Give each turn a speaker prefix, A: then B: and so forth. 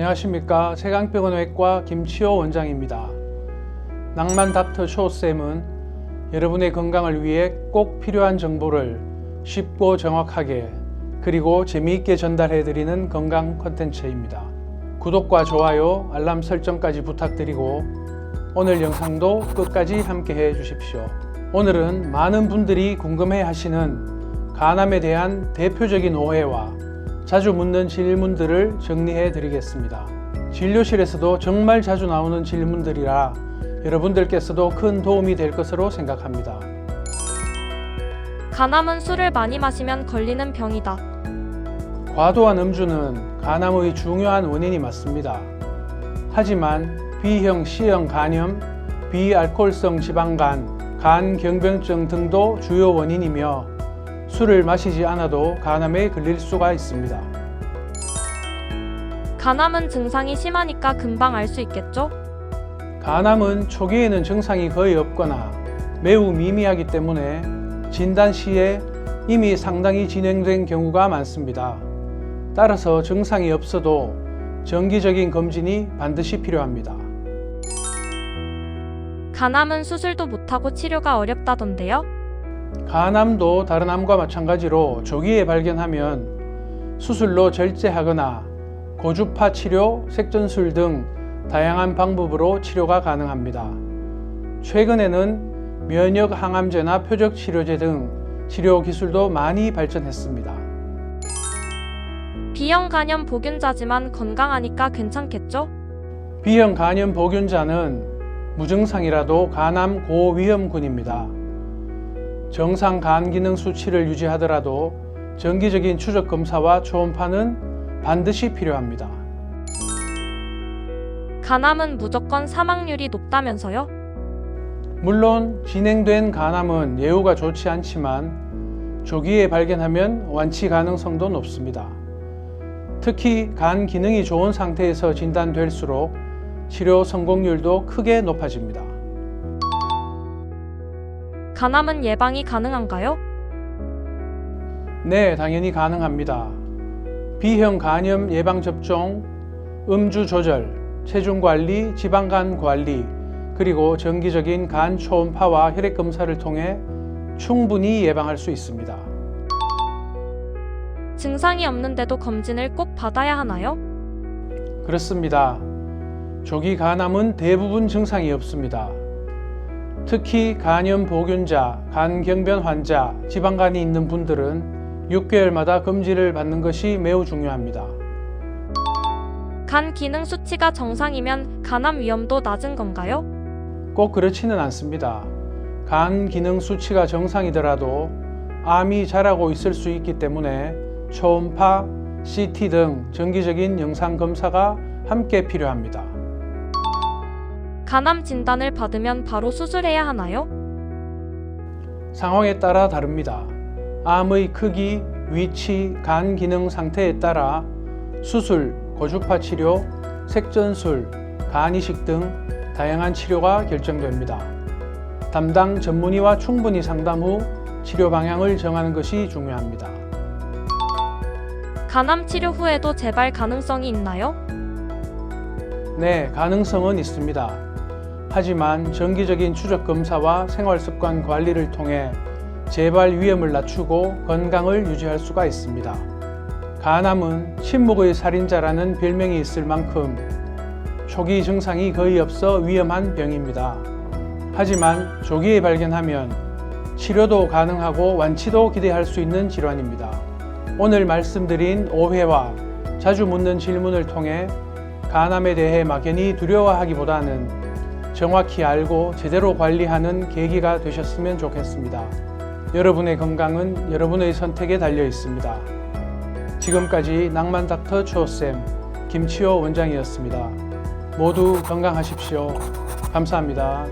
A: 안녕하십니까 세강병원 외과 김치호 원장입니다. 낭만 닥터 쇼쌤은 여러분의 건강을 위해 꼭 필요한 정보를 쉽고 정확하게 그리고 재미있게 전달해 드리는 건강 콘텐츠입니다. 구독과 좋아요, 알람 설정까지 부탁드리고 오늘 영상도 끝까지 함께 해 주십시오. 오늘은 많은 분들이 궁금해 하시는 간암에 대한 대표적인 오해와 자주 묻는 질문들을 정리해 드리겠습니다. 진료실에서도 정말 자주 나오는 질문들이라 여러분들께서도 큰 도움이 될 것으로 생각합니다.
B: 간암은 술을 많이 마시면 걸리는 병이다.
A: 과도한 음주는 간암의 중요한 원인이 맞습니다. 하지만 B형, C형 간염, 비알코올성 지방간, 간 경변증 등도 주요 원인이며 술을 마시지 않아도 간암에 걸릴 수가 있습니다.
B: 간암은 증상이 심하니까 금방 알 수 있겠죠?
A: 간암은 초기에는 증상이 거의 없거나 매우 미미하기 때문에 진단 시에 이미 상당히 진행된 경우가 많습니다. 따라서 증상이 없어도 정기적인 검진이 반드시 필요합니다.
B: 간암은 수술도 못하고 치료가 어렵다던데요?
A: 간암도 다른 암과 마찬가지로 조기에 발견하면 수술로 절제하거나 고주파 치료, 색전술 등 다양한 방법으로 치료가 가능합니다. 최근에는 면역 항암제나 표적 치료제 등 치료 기술도 많이 발전했습니다.
B: B형 간염 보균자지만 건강하니까 괜찮겠죠?
A: B형 간염 보균자는 무증상이라도 간암 고위험군입니다. 정상 간 기능 수치를 유지하더라도 정기적인 추적 검사와 초음파는 반드시 필요합니다.
B: 간암은 무조건 사망률이 높다면서요?
A: 물론 진행된 간암은 예후가 좋지 않지만 조기에 발견하면 완치 가능성도 높습니다. 특히 간 기능이 좋은 상태에서 진단될수록 치료 성공률도 크게 높아집니다.
B: 간암은 예방이 가능한가요?
A: 네, 당연히 가능합니다. B형 간염 예방 접종, 음주 조절, 체중 관리, 지방간 관리, 그리고 정기적인 간 초음파와 혈액 검사를 통해 충분히 예방할 수 있습니다.
B: 증상이 없는데도 검진을 꼭 받아야 하나요?
A: 그렇습니다. 조기 간암은 대부분 증상이 없습니다. 특히 간염 보균자, 간경변 환자, 지방간이 있는 분들은 6개월마다 검진을 받는 것이 매우 중요합니다.
B: 간 기능 수치가 정상이면 간암 위험도 낮은 건가요?
A: 꼭 그렇지는 않습니다. 간 기능 수치가 정상이더라도 암이 자라고 있을 수 있기 때문에 초음파, CT 등 정기적인 영상 검사가 함께 필요합니다.
B: 간암 진단을 받으면 바로 수술해야 하나요?
A: 상황에 따라 다릅니다. 암의 크기, 위치, 간 기능 상태에 따라 수술, 고주파 치료, 색전술, 간 이식 등 다양한 치료가 결정됩니다. 담당 전문의와 충분히 상담 후 치료 방향을 정하는 것이 중요합니다.
B: 간암 치료 후에도 재발 가능성이 있나요?
A: 네, 가능성은 있습니다. 하지만 정기적인 추적 검사와 생활 습관 관리를 통해 재발 위험을 낮추고 건강을 유지할 수가 있습니다. 간암은 침묵의 살인자라는 별명이 있을 만큼 초기 증상이 거의 없어 위험한 병입니다. 하지만 조기에 발견하면 치료도 가능하고 완치도 기대할 수 있는 질환입니다. 오늘 말씀드린 오해와 자주 묻는 질문을 통해 간암에 대해 막연히 두려워하기보다는 정확히 알고 제대로 관리하는 계기가 되셨으면 좋겠습니다. 여러분의 건강은 여러분의 선택에 달려 있습니다. 지금까지 낭만 닥터 추호쌤 김치호 원장이었습니다. 모두 건강하십시오. 감사합니다.